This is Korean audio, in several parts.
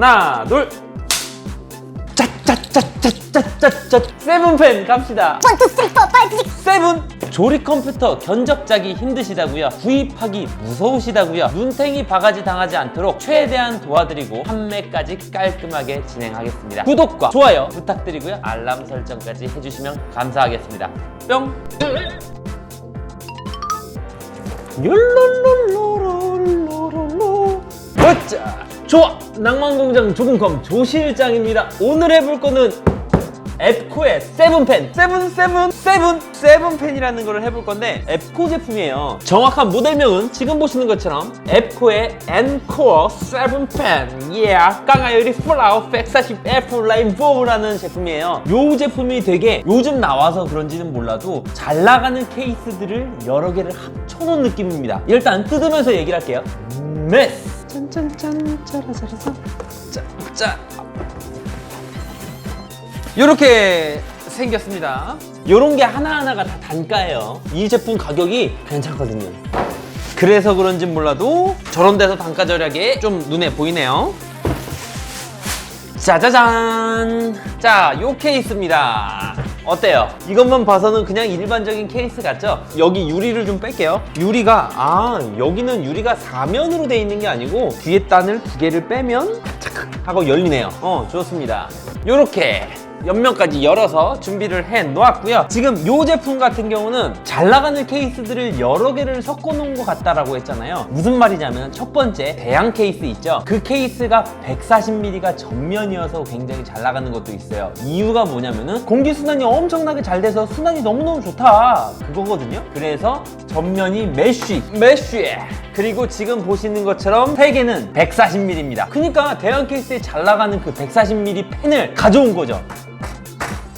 하나 둘. 짜짜짜짜짜짜짜. 세븐펜 갑시다. One, two, three, four, five, six. 세븐. 조립 컴퓨터 견적자기 힘드시다고요? 구입하기 무서우시다고요? 눈탱이 바가지 당하지 않도록 최대한 도와드리고 판매까지 깔끔하게 진행하겠습니다. 구독과 좋아요 부탁드리고요. 알람 설정까지 해주시면 감사하겠습니다. 뿅. 율룰룰루룰루룰루. 어짜 좋아 낭만공장 조금컴 조실장입니다. 오늘 해볼 거는 앱코의 세븐펜. 세븐 세븐 세븐 세븐펜이라는 걸 해볼 건데 앱코 제품이에요. 정확한 모델명은 지금 보시는 것처럼 앱코의 엔코어 세븐펜. 예 깡아유리 플라워 140F 라인보라는 제품이에요. 요 제품이 되게 요즘 나와서 그런지는 몰라도 잘 나가는 케이스들을 여러 개를 합쳐놓은 느낌입니다. 일단 뜯으면서 얘기를 할게요. 메스 짠짠짠 짜라짜라짜 짜짜 이렇게 생겼습니다. 이런 게 하나하나가 다 단가예요. 이 제품 가격이 괜찮거든요. 그래서 그런지 몰라도 저런 데서 단가 절약이 좀 눈에 보이네요. 짜자잔! 자, 요 케이스입니다. 어때요? 이것만 봐서는 그냥 일반적인 케이스 같죠? 여기 유리를 좀 뺄게요. 유리가, 아, 여기는 유리가 사면으로 돼 있는 게 아니고 뒤에 단을 두 개를 빼면 착 하고 열리네요. 어, 좋습니다. 요렇게 옆면까지 열어서 준비를 해 놓았고요. 지금 요 제품 같은 경우는 잘 나가는 케이스들을 여러 개를 섞어 놓은 것 같다라고 했잖아요. 무슨 말이냐면 첫 번째 대양 케이스 있죠. 그 케이스가 140mm가 전면이어서 굉장히 잘 나가는 것도 있어요. 이유가 뭐냐면은 공기 순환이 엄청나게 잘 돼서 순환이 너무너무 좋다. 그거거든요. 그래서 전면이 메쉬, 메쉬. 그리고 지금 보시는 것처럼 세 개는 140mm입니다. 그러니까 대양 케이스에 잘 나가는 그 140mm 펜을 가져온 거죠.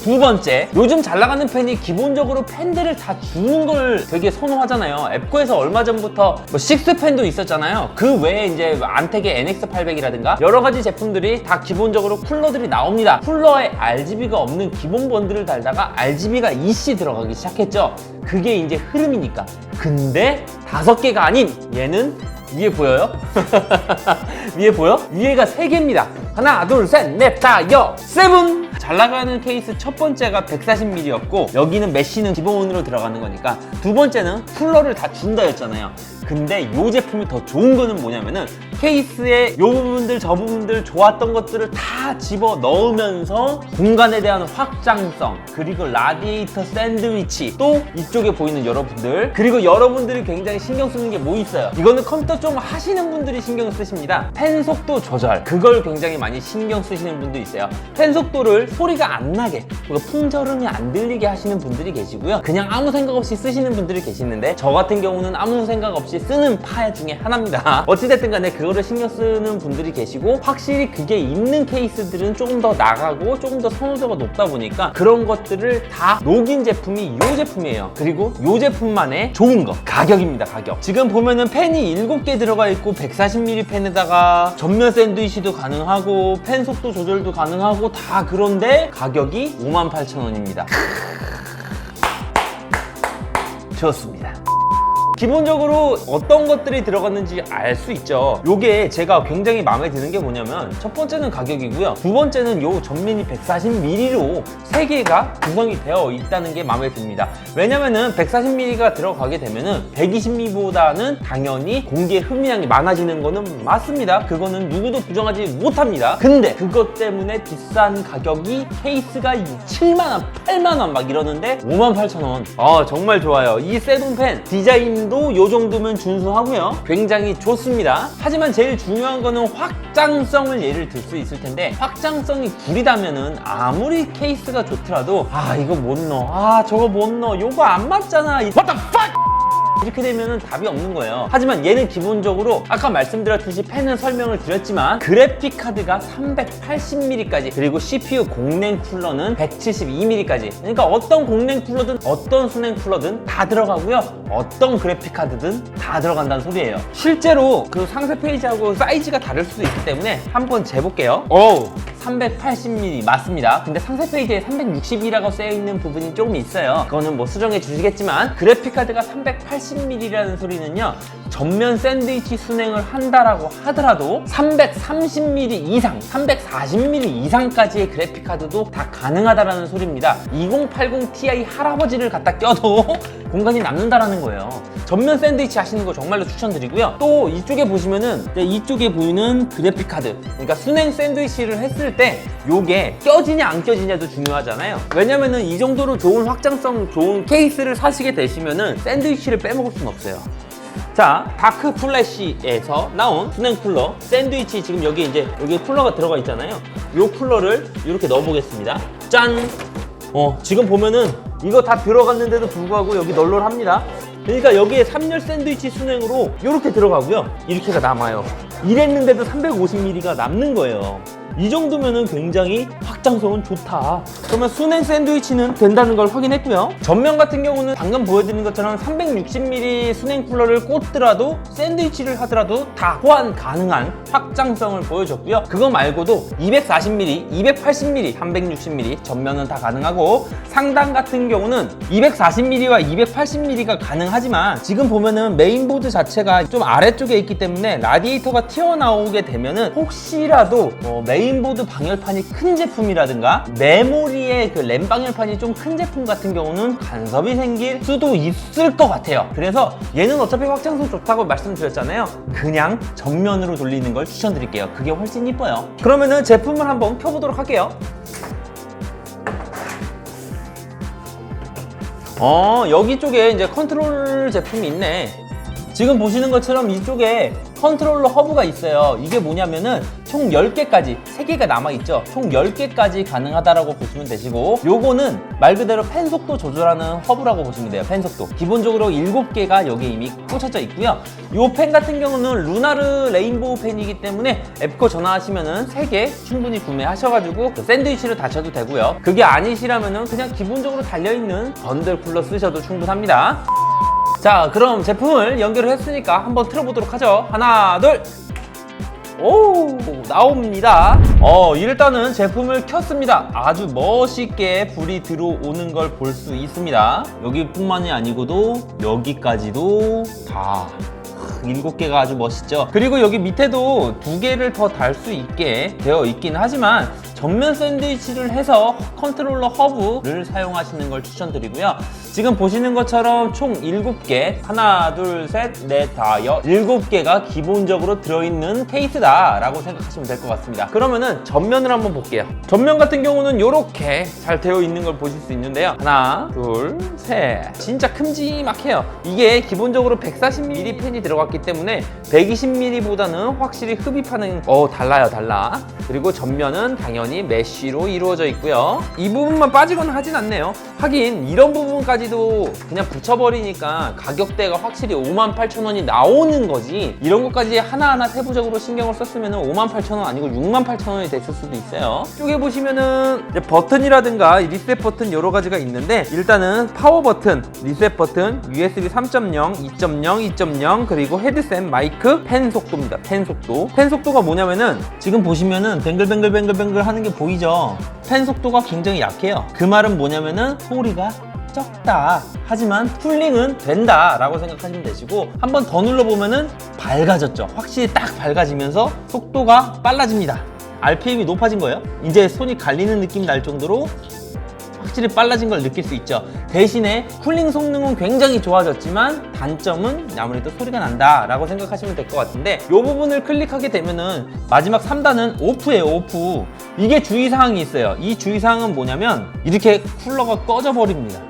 두 번째, 요즘 잘 나가는 펜이 기본적으로 펜들을 다 주는 걸 되게 선호하잖아요. 앱코에서 얼마 전부터 뭐 식스 펜도 있었잖아요. 그 외에 이제 안텍의 NX800이라든가 여러 가지 제품들이 다 기본적으로 쿨러들이 나옵니다. 쿨러에 RGB가 없는 기본 번들을 달다가 RGB가 EC 들어가기 시작했죠. 그게 이제 흐름이니까. 근데 다섯 개가 아닌 얘는 위에 보여요? 위에 보여? 위에가 세 개입니다. 하나, 둘, 셋, 넷, 다, 여, 세븐! 잘 나가는 케이스 첫 번째가 140mm였고 여기는 메쉬는 기본으로 들어가는 거니까 두 번째는 쿨러를 다 준다였잖아요. 근데 이 제품이 더 좋은 거는 뭐냐면은 케이스에 요 부분들 저 부분들 좋았던 것들을 다 집어 넣으면서 공간에 대한 확장성 그리고 라디에이터 샌드위치 또 이쪽에 보이는 여러분들 그리고 여러분들이 굉장히 신경 쓰는 게 뭐 있어요 이거는 컴퓨터 좀 하시는 분들이 신경 쓰십니다 펜 속도 조절 그걸 굉장히 많이 신경 쓰시는 분도 있어요. 펜 속도를 소리가 안 나게 풍절음이 안 들리게 하시는 분들이 계시고요. 그냥 아무 생각 없이 쓰시는 분들이 계시는데 저 같은 경우는 아무 생각 없이 쓰는 파 중에 하나입니다. 어찌됐든 간에 그거를 신경 쓰는 분들이 계시고 확실히 그게 있는 케이스들은 조금 더 나가고 조금 더 선호도가 높다 보니까 그런 것들을 다 녹인 제품이 이 제품이에요. 그리고 이 제품만의 좋은 거 가격입니다 가격. 지금 보면은 펜이 7개 들어가 있고 140mm 펜에다가 전면 샌드위치도 가능하고 펜 속도 조절도 가능하고 다 그런데 가격이 58,000원입니다. 좋습니다 기본적으로 어떤 것들이 들어갔는지 알 수 있죠. 요게 제가 굉장히 마음에 드는 게 뭐냐면 첫 번째는 가격이고요. 두 번째는 요 전면이 140mm로 세 개가 구성이 되어 있다는 게 마음에 듭니다. 왜냐면은 140mm가 들어가게 되면은 120mm보다는 당연히 공기의 흡입량이 많아지는 거는 맞습니다. 그거는 누구도 부정하지 못합니다. 근데 그것 때문에 비싼 가격이 케이스가 7만원, 8만원 막 이러는데 58,000원. 아, 정말 좋아요. 이 세븐펜 디자인 도요 정도면 준수하고요. 굉장히 좋습니다. 하지만 제일 중요한 거는 확장성을 예를 들 수 있을 텐데 확장성이 구리다면은 아무리 케이스가 좋더라도 아 이거 못 넣어. 아 저거 못 넣어. 요거 안 맞잖아. 이- What the fuck? 이렇게 되면은 답이 없는 거예요. 하지만 얘는 기본적으로 아까 말씀드렸듯이 펜은 설명을 드렸지만 그래픽 카드가 380mm까지 그리고 CPU 공랭 쿨러는 172mm까지 그러니까 어떤 공랭 쿨러든 어떤 순행 쿨러든 다 들어가고요. 어떤 그래픽 카드든 다 들어간다는 소리예요. 실제로 그 상세 페이지하고 사이즈가 다를 수도 있기 때문에 한번 재볼게요. 오 380mm 맞습니다. 근데 상세 페이지에 360이라고 쓰여 있는 부분이 조금 있어요. 그거는 뭐 수정해 주시겠지만 그래픽 카드가 380mm라는 소리는요. 전면 샌드위치 순행을 한다라고 하더라도 330mm 이상, 340mm 이상까지의 그래픽 카드도 다 가능하다라는 소리입니다. 2080 Ti 할아버지를 갖다 껴도 공간이 남는다라는 거예요. 전면 샌드위치 하시는 거 정말로 추천드리고요. 또 이쪽에 보시면은 이쪽에 보이는 그래픽 카드, 그러니까 순행 샌드위치를 했을 때 요게 껴지냐 안 껴지냐도 중요하잖아요. 왜냐면은 이 정도로 좋은 확장성 좋은 케이스를 사시게 되시면은 샌드위치를 빼먹을 수는 없어요. 자, 다크 플래시에서 나온 순행 쿨러 샌드위치 지금 여기 이제 여기 쿨러가 들어가 있잖아요. 요 쿨러를 이렇게 넣어 보겠습니다. 짠! 어, 지금 보면은 이거 다 들어갔는데도 불구하고 여기 널널합니다. 그러니까 여기에 3열 샌드위치 순행으로 이렇게 들어가고요. 이렇게가 남아요. 이랬는데도 350ml가 남는 거예요. 이 정도면은 굉장히 확장성은 좋다. 그러면 순행 샌드위치는 된다는 걸 확인했고요. 전면 같은 경우는 방금 보여드린 것처럼 360mm 순행 쿨러를 꽂더라도 샌드위치를 하더라도 다 호환 가능한 확장성을 보여줬고요. 그거 말고도 240mm, 280mm, 360mm 전면은 다 가능하고 상단 같은 경우는 240mm와 280mm가 가능하지만 지금 보면은 메인보드 자체가 좀 아래쪽에 있기 때문에 라디에이터가 튀어나오게 되면은 혹시라도 어, 메인보드 방열판이 큰 제품이라든가 메모리의 그 램 방열판이 좀 큰 제품 같은 경우는 간섭이 생길 수도 있을 것 같아요. 그래서 얘는 어차피 확장성 좋다고 말씀드렸잖아요. 그냥 전면으로 돌리는 걸 추천드릴게요. 그게 훨씬 이뻐요. 그러면은 제품을 한번 펴보도록 할게요. 어, 여기 쪽에 이제 컨트롤 제품이 있네. 지금 보시는 것처럼 이쪽에 컨트롤러 허브가 있어요. 이게 뭐냐면은 총 10개까지, 3개가 남아있죠. 총 10개까지 가능하다라고 보시면 되시고, 요거는 말 그대로 펜 속도 조절하는 허브라고 보시면 돼요. 펜 속도. 기본적으로 7개가 여기에 이미 꽂혀져 있고요. 요 펜 같은 경우는 루나르 레인보우 펜이기 때문에 앱코 전화하시면은 3개 충분히 구매하셔가지고 그 샌드위치를 다셔도 되고요. 그게 아니시라면은 그냥 기본적으로 달려있는 번들 쿨러 쓰셔도 충분합니다. 자 그럼 제품을 연결을 했으니까 한번 틀어보도록 하죠 하나 둘 오, 나옵니다. 어, 일단은 제품을 켰습니다. 아주 멋있게 불이 들어오는 걸 볼 수 있습니다. 여기뿐만이 아니고도 여기까지도 다 일곱 개가 아주 멋있죠. 그리고 여기 밑에도 두 개를 더 달 수 있게 되어 있긴 하지만 전면 샌드위치를 해서 컨트롤러 허브를 사용하시는 걸 추천드리고요. 지금 보시는 것처럼 총 7개, 하나, 둘, 셋, 넷, 다, 여, 7개가 기본적으로 들어있는 케이스다 라고 생각하시면 될 것 같습니다. 그러면은 전면을 한번 볼게요. 전면 같은 경우는 이렇게 잘 되어 있는 걸 보실 수 있는데요. 하나, 둘, 셋. 진짜 큼지막해요. 이게 기본적으로 140mm 펜이 들어갔기 때문에 120mm보다는 확실히 흡입하는 어 달라요 달라. 그리고 전면은 당연히 메쉬로 이루어져 있고요. 이 부분만 빠지거나 하진 않네요. 하긴 이런 부분까지도 그냥 붙여버리니까 가격대가 확실히 58,000원이 나오는 거지. 이런 것까지 하나하나 세부적으로 신경을 썼으면 58,000원 아니고 68,000원이 됐을 수도 있어요. 이쪽에 보시면은 버튼이라든가 리셋 버튼 여러 가지가 있는데 일단은 파워 버튼, 리셋 버튼, USB 3.0, 2.0, 2.0 그리고 헤드셋, 마이크, 펜 속도입니다. 펜 속도. 펜 속도가 뭐냐면은 지금 보시면은 뱅글뱅글뱅글뱅글 하는 게 보이죠? 펜 속도가 굉장히 약해요. 그 말은 뭐냐면은 소리가 적다. 하지만 쿨링은 된다. 라고 생각하시면 되시고, 한 번 더 눌러보면은 밝아졌죠. 확실히 딱 밝아지면서 속도가 빨라집니다. RPM이 높아진 거예요. 이제 손이 갈리는 느낌 날 정도로 확실히 빨라진 걸 느낄 수 있죠. 대신에 쿨링 성능은 굉장히 좋아졌지만 단점은 아무래도 소리가 난다 라고 생각하시면 될 것 같은데 이 부분을 클릭하게 되면은 마지막 3단은 오프예요, 오프. 이게 주의사항이 있어요. 이 주의사항은 뭐냐면 이렇게 쿨러가 꺼져 버립니다.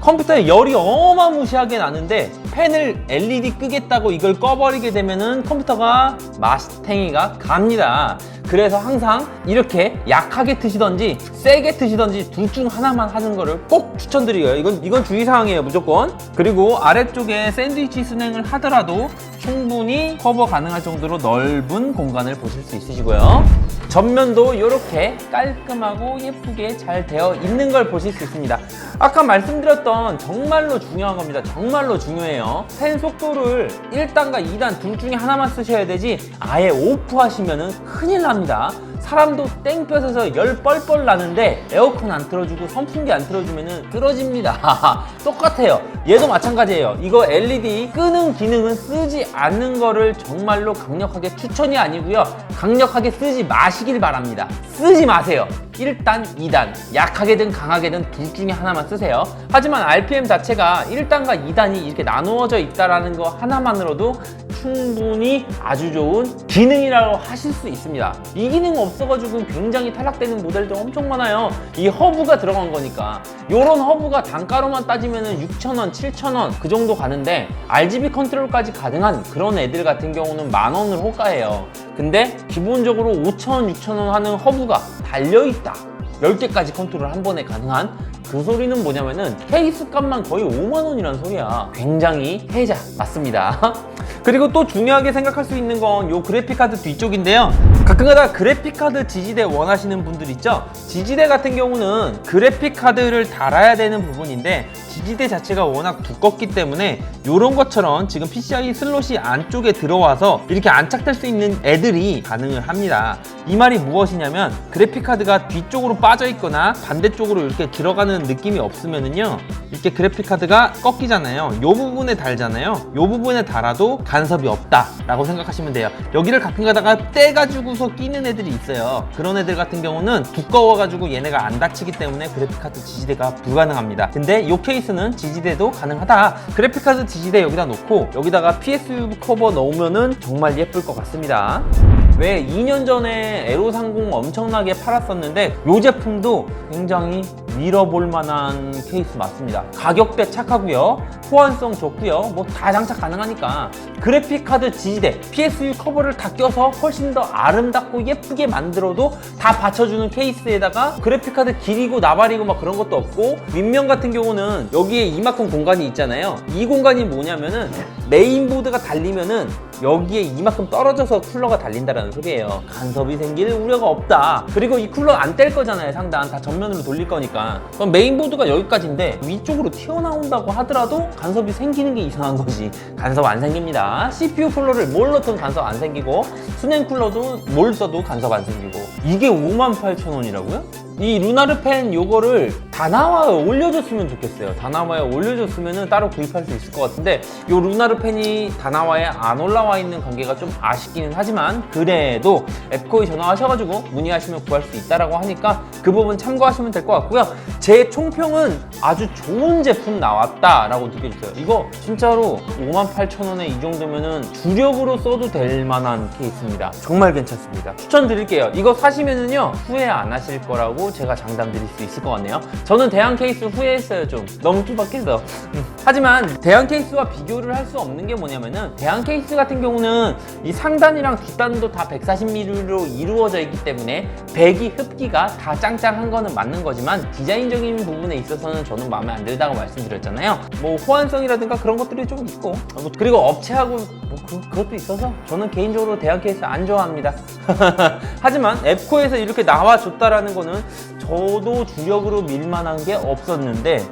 컴퓨터에 열이 어마무시하게 나는데 펜을 LED 끄겠다고 이걸 꺼버리게 되면은 컴퓨터가 마스탱이가 갑니다. 그래서 항상 이렇게 약하게 트시던지 세게 트시던지 둘 중 하나만 하는 거를 꼭 추천드려요. 이건 이건 주의 사항이에요, 무조건. 그리고 아래쪽에 샌드위치 순행을 하더라도 충분히 커버 가능할 정도로 넓은 공간을 보실 수 있으시고요. 전면도 이렇게 깔끔하고 예쁘게 잘 되어 있는 걸 보실 수 있습니다. 아까 말씀드렸던 정말로 중요한 겁니다. 정말로 중요해요. 펜 속도를 1단과 2단 둘 중에 하나만 쓰셔야 되지 아예 오프 하시면은 큰일 납니다. 사람도 땡볕에서 열 뻘뻘 나는데 에어컨 안 틀어주고 선풍기 안 틀어주면은 쓰러집니다. 똑같아요. 얘도 마찬가지예요. 이거 LED 끄는 기능은 쓰지 않는 거를 정말로 강력하게 추천이 아니고요. 강력하게 쓰지 마시길 바랍니다. 쓰지 마세요. 1단, 2단, 약하게든 강하게든 둘 중에 하나만 쓰세요. 하지만 RPM 자체가 1단과 2단이 이렇게 나누어져 있다라는 거 하나만으로도 충분히 아주 좋은 기능이라고 하실 수 있습니다. 이 기능 없어가지고 굉장히 탈락되는 모델도 엄청 많아요. 이 허브가 들어간 거니까. 요런 허브가 단가로만 따지면 6,000원, 7,000원 그 정도 가는데 RGB 컨트롤까지 가능한 그런 애들 같은 경우는 만 원을 호가해요. 근데 기본적으로 5,000원, 6,000원 하는 허브가 달려있다. 10개까지 컨트롤 한 번에 가능한 그 소리는 뭐냐면은 케이스 값만 거의 5만 원이라는 소리야. 굉장히 혜자 맞습니다. 그리고 또 중요하게 생각할 수 있는 건 요 그래픽카드 뒤쪽인데요. 가끔가다 그래픽카드 지지대 원하시는 분들 있죠? 지지대 같은 경우는 그래픽카드를 달아야 되는 부분인데 지지대 자체가 워낙 두껍기 때문에 이런 것처럼 지금 PCI 슬롯이 안쪽에 들어와서 이렇게 안착될 수 있는 애들이 가능을 합니다. 이 말이 무엇이냐면 그래픽카드가 뒤쪽으로 빠져 있거나 반대쪽으로 이렇게 들어가는 느낌이 없으면은요 이렇게 그래픽카드가 꺾이잖아요. 이 부분에 달잖아요. 이 부분에 달아도 간섭이 없다라고 생각하시면 돼요. 여기를 가끔 가다가 떼가지고 서 끼는 애들이 있어요. 그런 애들 같은 경우는 두꺼워가지고 얘네가 안 다치기 때문에 그래픽카드 지지대가 불가능합니다. 근데 이 케이스는 지지대도 가능하다. 그래픽카드 지지대 여기다 놓고 여기다가 PSU 커버 넣으면은 정말 예쁠 것 같습니다. 왜 2년 전에 에로30 엄청나게 팔았었는데 이 제품도 굉장히 밀어볼 만한 케이스 맞습니다. 가격대 착하고요. 호환성 좋고요. 뭐 다 장착 가능하니까 그래픽 카드 지지대, PSU 커버를 다 껴서 훨씬 더 아름답고 예쁘게 만들어도 다 받쳐주는 케이스에다가 그래픽 카드 길이고 나발이고 막 그런 것도 없고 윗면 같은 경우는 여기에 이만큼 공간이 있잖아요. 이 공간이 뭐냐면은 메인보드가 달리면은 여기에 이만큼 떨어져서 쿨러가 달린다는 소리예요. 간섭이 생길 우려가 없다. 그리고 이 쿨러 안 뗄 거잖아요, 상단. 다 전면으로 돌릴 거니까. 그럼 메인보드가 여기까지인데 위쪽으로 튀어나온다고 하더라도 간섭이 생기는 게 이상한 거지. 간섭 안 생깁니다. CPU 쿨러를 뭘 넣든 간섭 안 생기고 수냉 쿨러도 뭘 써도 간섭 안 생기고 이게 58,000원이라고요? 이 루나르 펜 요거를 다나와에 올려줬으면 좋겠어요. 다나와에 올려줬으면 따로 구입할 수 있을 것 같은데 요 루나르 펜이 다나와에 안 올라와 있는 관계가 좀 아쉽기는 하지만 그래도 앱코에 전화하셔가지고 문의하시면 구할 수 있다라고 하니까 그 부분 참고하시면 될 것 같고요. 제 총평은 아주 좋은 제품 나왔다라고 느껴졌어요. 이거 진짜로 58,000원에 이 정도면은 주력으로 써도 될 만한 케이스입니다. 정말 괜찮습니다. 추천드릴게요. 이거 사시면은요 후회 안 하실 거라고 제가 장담 드릴 수 있을 것 같네요. 저는 대형 케이스 후회했어요 좀 너무 투박해서. 음. 하지만 대형 케이스와 비교를 할 수 없는 게 뭐냐면은 대형 케이스 같은 경우는 이 상단이랑 뒷단도 다 140mm로 이루어져 있기 때문에 배기 흡기가 다 짱짱한 거는 맞는 거지만 디자인적인 부분에 있어서는 저는 마음에 안 들다고 말씀드렸잖아요. 뭐 호환성이라든가 그런 것들이 좀 있고 뭐 그리고 업체하고 뭐 그, 그것도 있어서 저는 개인적으로 대형 케이스 안 좋아합니다. 하지만 앱코에서 이렇게 나와줬다라는 거는 저도 주력으로 밀만한 게 없었는데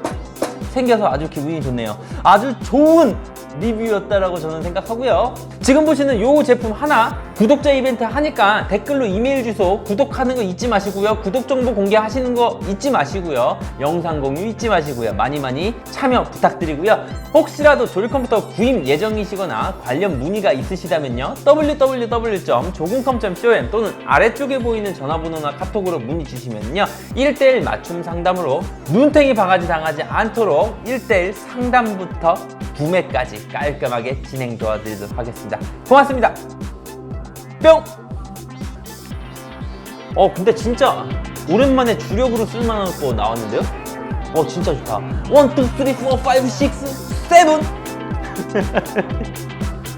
생겨서 아주 기분이 좋네요. 아주 좋은 리뷰였다라고 저는 생각하고요. 지금 보시는 요 제품 하나 구독자 이벤트 하니까 댓글로 이메일 주소 구독하는 거 잊지 마시고요. 구독 정보 공개하시는 거 잊지 마시고요. 영상 공유 잊지 마시고요. 많이 많이 참여 부탁드리고요. 혹시라도 조립컴퓨터 구입 예정이시거나 관련 문의가 있으시다면요. www.조금컴.com 또는 아래쪽에 보이는 전화번호나 카톡으로 문의 주시면요. 1대1 맞춤 상담으로 눈탱이 바가지 당하지 않도록 1대1 상담부터 구매까지 깔끔하게 진행 도와드리도록 하겠습니다. 고맙습니다. 뿅! 어, 근데 진짜 오랜만에 주력으로 쓸만한 거 나왔는데요? 어, 진짜 좋다. 1, 2, 3, 4, 5, 6, 7!